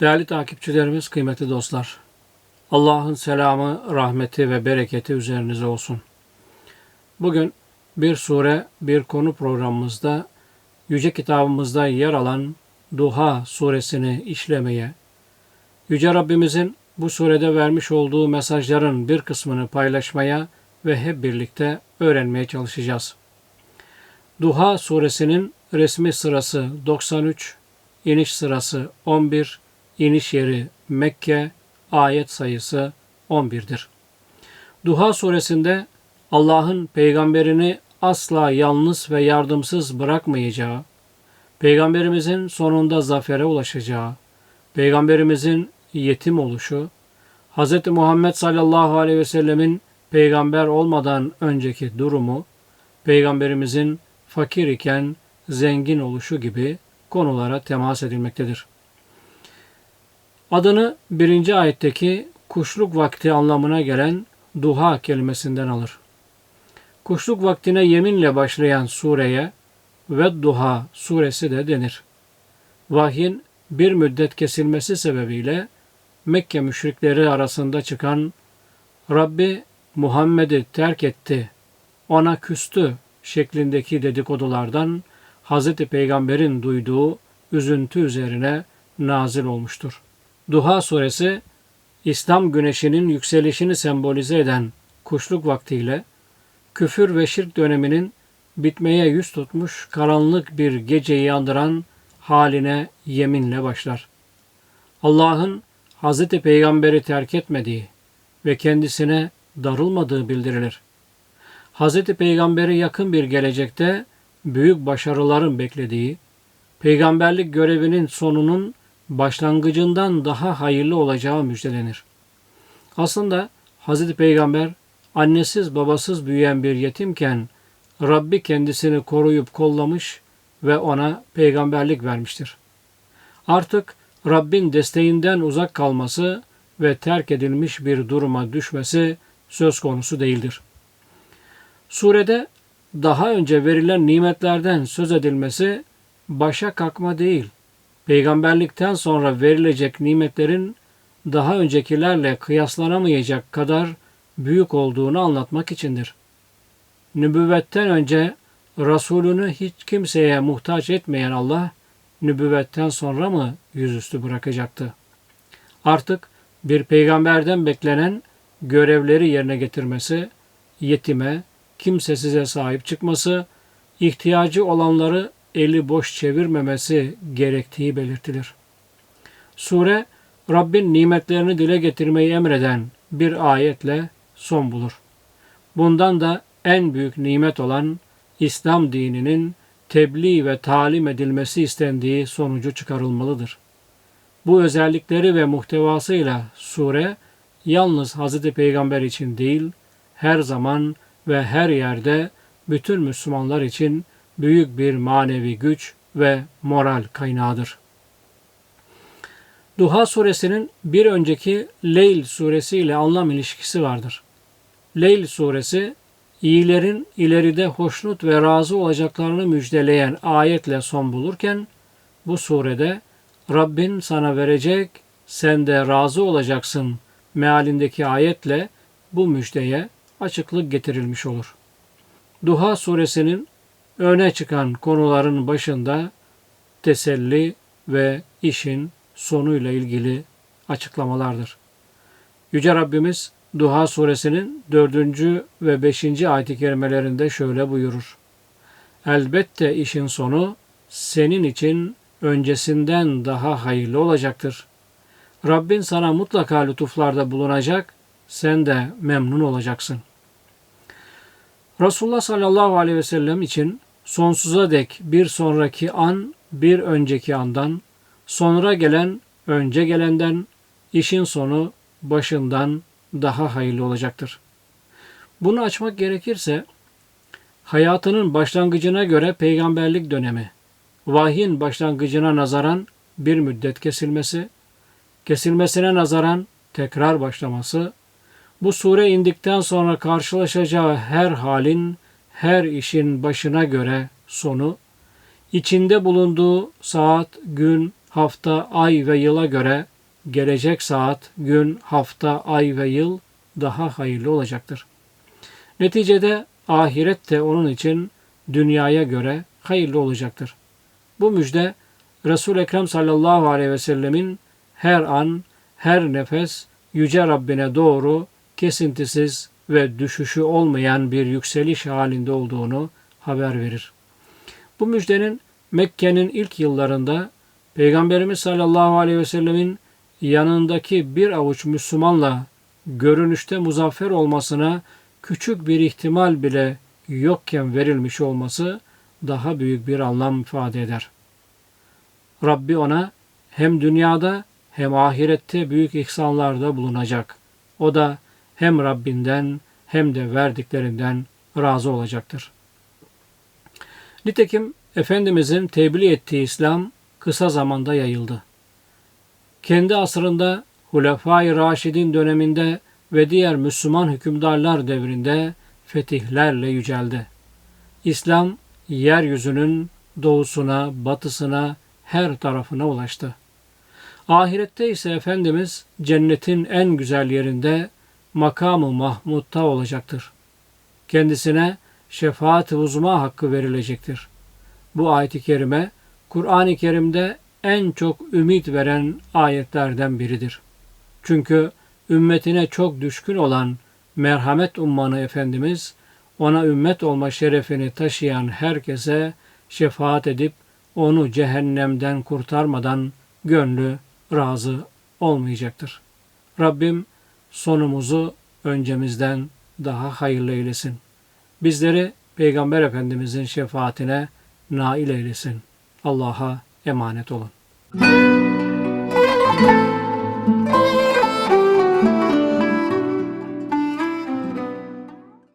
Değerli takipçilerimiz, kıymetli dostlar. Allah'ın selamı, rahmeti ve bereketi üzerinize olsun. Bugün bir sure, bir konu programımızda Yüce kitabımızda yer alan Duha suresini işlemeye, Yüce Rabbimizin bu surede vermiş olduğu mesajların bir kısmını paylaşmaya ve hep birlikte öğrenmeye çalışacağız. Duha suresinin resmi sırası 93, iniş sırası 11, yeri Mekke, ayet sayısı 11'dir. Duha suresinde Allah'ın peygamberini asla yalnız ve yardımsız bırakmayacağı, peygamberimizin sonunda zafere ulaşacağı, peygamberimizin yetim oluşu, Hz. Muhammed sallallahu aleyhi ve sellemin peygamber olmadan önceki durumu, peygamberimizin fakir iken zengin oluşu gibi konulara temas edilmektedir. Adını birinci ayetteki kuşluk vakti anlamına gelen duha kelimesinden alır. Kuşluk vaktine yeminle başlayan sureye ve duha suresi de denir. Vahyin bir müddet kesilmesi sebebiyle Mekke müşrikleri arasında çıkan Rabbi Muhammed'i terk etti, ona küstü şeklindeki dedikodulardan Hz. Peygamber'in duyduğu üzüntü üzerine nazil olmuştur. Duha suresi İslam güneşinin yükselişini sembolize eden kuşluk vaktiyle küfür ve şirk döneminin bitmeye yüz tutmuş karanlık bir geceyi andıran haline yeminle başlar. Allah'ın Hz. Peygamber'i terk etmediği ve kendisine darılmadığı bildirilir. Hz. Peygamber'i yakın bir gelecekte büyük başarıların beklediği, peygamberlik görevinin sonunun başlangıcından daha hayırlı olacağı müjdelenir. Aslında Hz. Peygamber annesiz babasız büyüyen bir yetimken Rabbi kendisini koruyup kollamış ve ona peygamberlik vermiştir. Artık Rabbin desteğinden uzak kalması ve terk edilmiş bir duruma düşmesi söz konusu değildir. Surede daha önce verilen nimetlerden söz edilmesi başa kalkma değil, peygamberlikten sonra verilecek nimetlerin daha öncekilerle kıyaslanamayacak kadar büyük olduğunu anlatmak içindir. Nübüvvetten önce Resulünü hiç kimseye muhtaç etmeyen Allah, nübüvvetten sonra mı yüzüstü bırakacaktı? Artık bir peygamberden beklenen görevleri yerine getirmesi, yetime, kimsesize sahip çıkması, ihtiyacı olanları eli boş çevirmemesi gerektiği belirtilir. Sure, Rabbin nimetlerini dile getirmeyi emreden bir ayetle son bulur. Bundan da en büyük nimet olan İslam dininin tebliğ ve talim edilmesi istendiği sonucu çıkarılmalıdır. Bu özellikleri ve muhtevasıyla sure yalnız Hz. Peygamber için değil, her zaman ve her yerde bütün Müslümanlar için büyük bir manevi güç ve moral kaynağıdır. Duha suresinin bir önceki Leyl suresi ile anlam ilişkisi vardır. Leyl suresi iyilerin ileride hoşnut ve razı olacaklarını müjdeleyen ayetle son bulurken bu surede Rabbin sana verecek, sen de razı olacaksın mealindeki ayetle bu müjdeye açıklık getirilmiş olur. Duha suresinin öne çıkan konuların başında teselli ve işin sonuyla ilgili açıklamalardır. Yüce Rabbimiz Duha suresinin 4. ve 5. ayet-i kerimelerinde şöyle buyurur. Elbette işin sonu senin için öncesinden daha hayırlı olacaktır. Rabbin sana mutlaka lütuflarda bulunacak, sen de memnun olacaksın. Resulullah sallallahu aleyhi ve sellem için sonsuza dek bir sonraki an bir önceki andan, sonra gelen önce gelenden, işin sonu başından daha hayırlı olacaktır. Bunu açmak gerekirse hayatının başlangıcına göre peygamberlik dönemi, vahyin başlangıcına nazaran bir müddet kesilmesi, kesilmesine nazaran tekrar başlaması, bu sure indikten sonra karşılaşacağı her halin, her işin başına göre sonu, içinde bulunduğu saat, gün, hafta, ay ve yıla göre gelecek saat, gün, hafta, ay ve yıl daha hayırlı olacaktır. Neticede ahiret de onun için dünyaya göre hayırlı olacaktır. Bu müjde Resul-i Ekrem sallallahu aleyhi ve sellemin her an, her nefes Yüce Rabbine doğru kesintisiz ve düşüşü olmayan bir yükseliş halinde olduğunu haber verir. Bu müjdenin Mekke'nin ilk yıllarında Peygamberimiz sallallahu aleyhi ve sellemin yanındaki bir avuç Müslümanla görünüşte muzaffer olmasına küçük bir ihtimal bile yokken verilmiş olması daha büyük bir anlam ifade eder. Rabbi ona hem dünyada hem ahirette büyük ihsanlarda bulunacak. O da hem Rabbinden hem de verdiklerinden razı olacaktır. Nitekim Efendimizin tebliğ ettiği İslam kısa zamanda yayıldı. Kendi asrında Hulefai Raşidin döneminde ve diğer Müslüman hükümdarlar devrinde fetihlerle yüceldi. İslam yeryüzünün doğusuna, batısına, her tarafına ulaştı. Ahirette ise Efendimiz cennetin en güzel yerinde makamı Mahmud'da olacaktır. Kendisine şefaat-i uzma hakkı verilecektir. Bu ayet-i kerime Kur'an-ı Kerim'de en çok ümit veren ayetlerden biridir. Çünkü ümmetine çok düşkün olan merhamet ummanı Efendimiz ona ümmet olma şerefini taşıyan herkese şefaat edip onu cehennemden kurtarmadan gönlü razı olmayacaktır. Rabbim sonumuzu öncemizden daha hayırlı eylesin. Bizleri Peygamber Efendimizin şefaatine nail eylesin. Allah'a emanet olun.